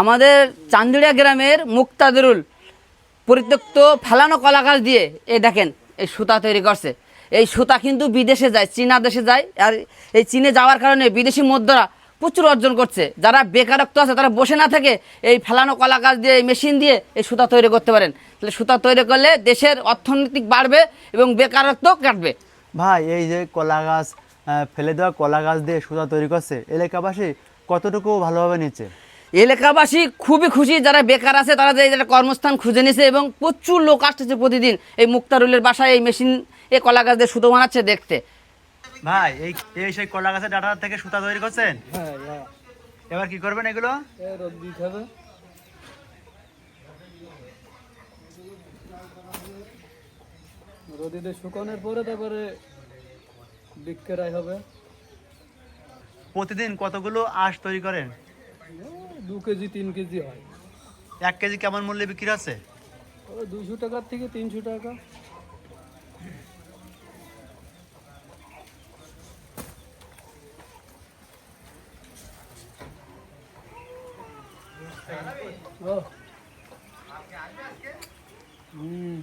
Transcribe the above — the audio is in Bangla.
আমাদের চান্দিড়িয়া গ্রামের মুক্তাদুরুল পরিত্যক্ত ফেলানো কলা গাছ দিয়ে এই দেখেন, এই সুতা তৈরি করছে। এই সুতা কিন্তু বিদেশে যায়, চীনা দেশে যায়, আর এই চীনে যাওয়ার কারণে বিদেশি মুদ্রা প্রচুর অর্জন করছে। যারা বেকারত্ব আছে, তারা বসে না থেকে এই ফেলানো কলা গাছ দিয়ে, এই মেশিন দিয়ে এই সুতা তৈরি করতে পারেন। তাহলে সুতা তৈরি করলে দেশের অর্থনৈতিক বাড়বে এবং বেকারত্ব কাটবে। ভাই, এই যে কলা গাছ ফেলে দেওয়া কলা গাছ দিয়ে সুতা তৈরি করছে, এলাকাবাসী কতটুকু ভালোভাবে নিচ্ছে? এলাকাবাসী খুবই খুশি যারা বেকার আছে তারা যে একটা কর্মস্থান খুঁজে নিয়েছে এবং প্রচুর লোক আসতেছে প্রতিদিন এই মুক্তারুলের বাসায় এই মেশিন এই কলা গাছ দিয়ে সুতো বানাচ্ছে দেখতে। ভাই এই এই সেই কলা গাছের ডাটা থেকে সুতা তৈরি করছেন? হ্যাঁ হ্যাঁ। এবার কি করবেন এগুলো? এ রোদিতে শুকানোর পরে তারপরে বিক্রয় হবে। প্রতিদিন কতগুলো আঁশ তৈরি করেন? এ, দু কেজি তিন কেজি হয়। এক কেজি কেমন মূল্যে বিক্রি আছে? ও দুশো টাকার থেকে তিনশো টাকা। ও। হুম।